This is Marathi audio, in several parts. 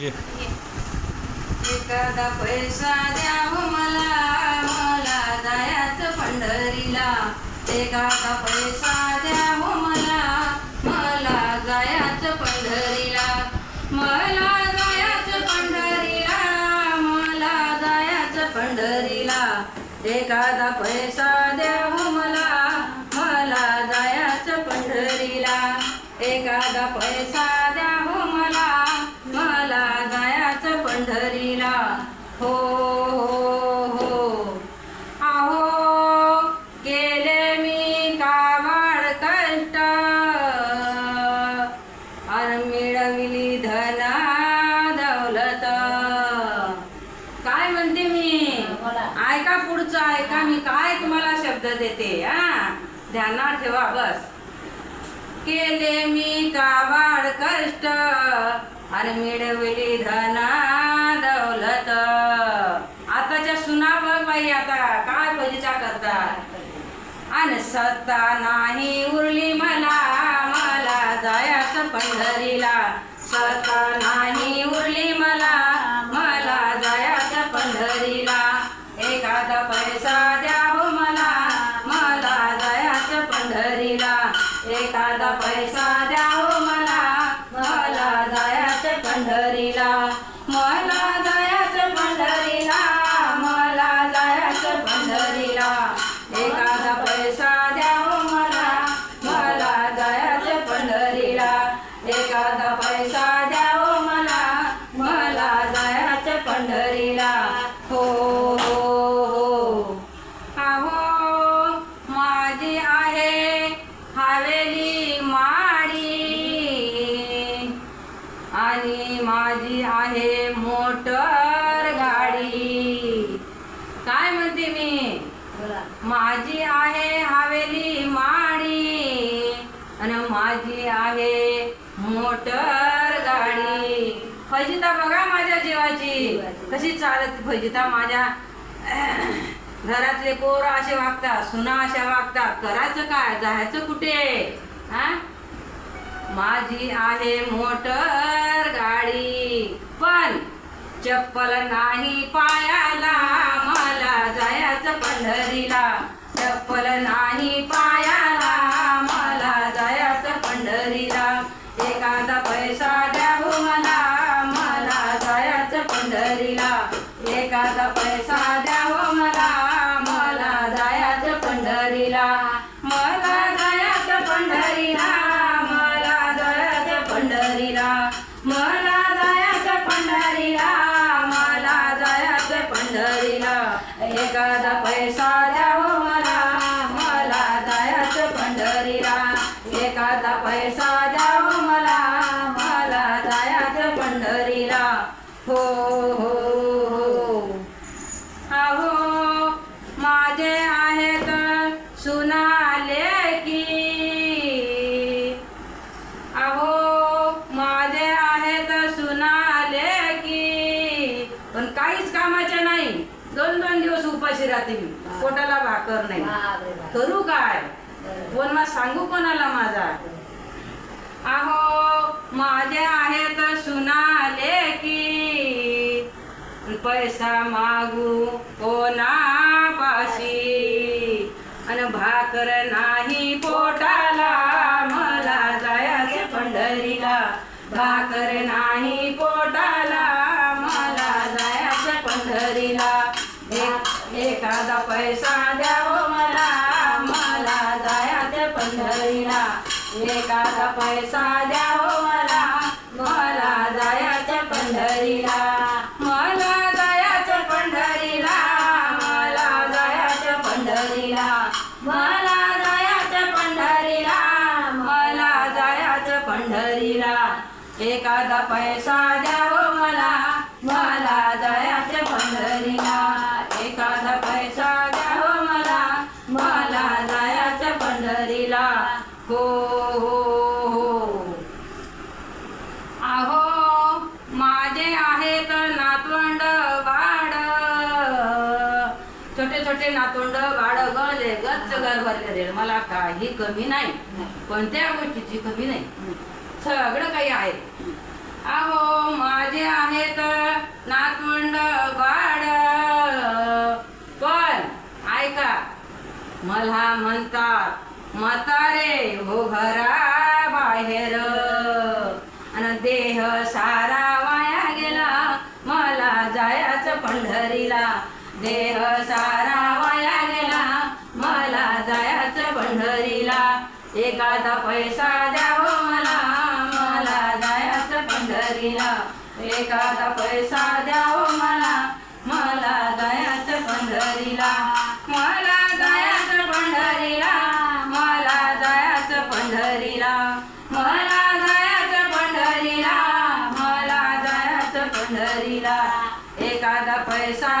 ये. एखादा पैसा द्या मला मला जायचं पंढरीला. एखादा पैसा द्या मला मला जायचं पंढरीला. मला जायचं पंढरीला मला जायचं पंढरीला. एखादा पैसा देते हा? ध्यानात ठेवा बस. केले मी काबाड कष्ट आणि मिळविली धना दौलत आताच्या सुना बघ बाई आता काय भजिता करतात. आणि सत्ता नाही उरली मला मला जायचं पंढरीला. सत्ता नाही एखादा पैसा द्याव मला. मला जायचं पंढरीला. मला जायाच्या पंढरीला. मला जायचं पंढरीला. एखादा पैसा द्याव मला. मला जायचं पंढरीला. एखादा पैसा द्याव मला. मला जायाच्या पंढरीला. हो हो हो. आहो आहे मोटर गाडी. काय म्हणते मी? माझी आहे हवेली माडी आणि माझी आहे मोटर गाडी. फजिता बघा माझ्या जीवाची. कशी चालत फजिता माझ्या. घरातले पोर असे वागतात सुना अशा वागतात. करायचं काय? जायचं कुठे? हा? माझी आहे मोटर गाडी. पण चप्पल नाही पायाला मला जायचं पंढरीला. चप्पल नाही पायाला मला जायचं पंढरीला. एखादा पैसा द्या मला मला जायचं पंढरीला. एखादा पैसा द्या मला जायचं पंढरीला. हो हो हो. अहो माझे आहेत सुनाले की. अहो माझे आहेत सुनाले की. पण काहीच कामाचे नाही. दोन दोन दिवस उपाशी राहते मी. पोटाला भाकर नाही. करू काय? पण मग सांगू कोणाला माझा? अहो माझे आहेत पैसा मागू हो कोणापाशी अन भाकर नाही पोटाला मला जायचं पंढरीला. भाकर नाही पोटाला मला जायचं पंढरीला. एक एखादा पैसा द्या मला मला जायचं पंढरीला. एखादा पैसा द्या मला एखादा पैसा द्या हो मला मला जायचं पंढरीला. एखादा पैसा द्या हो मला मला जायचं पंढरीला. हो हो हो. अहो माझे आहेत नातवंड वाड छोटे छोटे नातवंड वाड गले गच्च घर भरलेले मला काही कमी नाही. कोणत्या गोष्टीची कमी नाही. सगळं काही आहे. अहो माझे आहेत नातवंड वाड पण ऐका मला म्हणतात मतारे हो घरा बाहेर. आणि देह सारा वाया गेला मला जायाच पंढरीला. देह सारा वाया गेला मला जायाच पंढरीला. एखादा पैसा दिला. एखादा पैसा द्यावं मला. मला जायचं पंढरीला. मला जायचं पंढरीला. मला जायचं पंढरीला. मला जायचं पंढरीला. मला जायचं पंढरीला. एखादा पैसा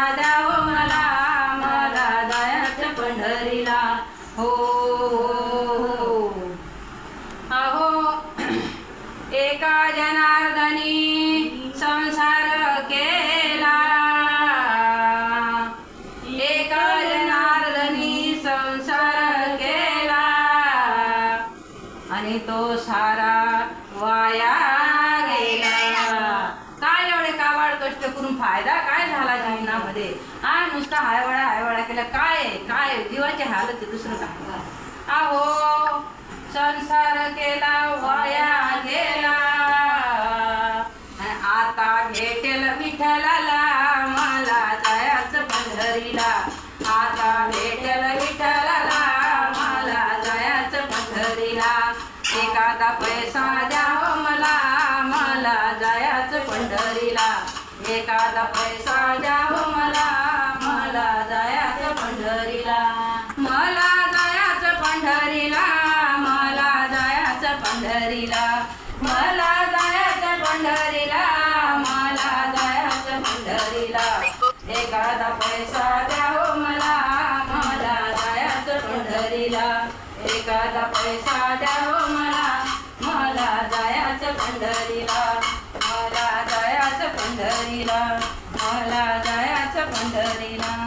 काबाड करून फायदा काय झाला जीवनामध्ये? हा नुसता हायवळा हायवळा केला. काय काय? आहे? जीवाची हालत दुसरं काय? अहो संसार केला वाया गेला. आता भेटेल विठ्ठलाला मला जायाच पंढरीला. आता भेटेल विठ्ठलाला मला जायाच पंढरीला. एखादा पैसा द्याव हो मला मला जायाच पंढरी एखादा पैसा द्यावं मला. मला जायाचं पंढरीला. मला जायचं पंढरीला. मला जायचं पंढरीला. मला जायाचं पंढरीला. मला जायचं पंढरीला. एखादा पैसा द्यावं हो मला. मला जायचं पंढरीला. एखादा पैसा द्या पंढरीला मला जायचं पंढरीला.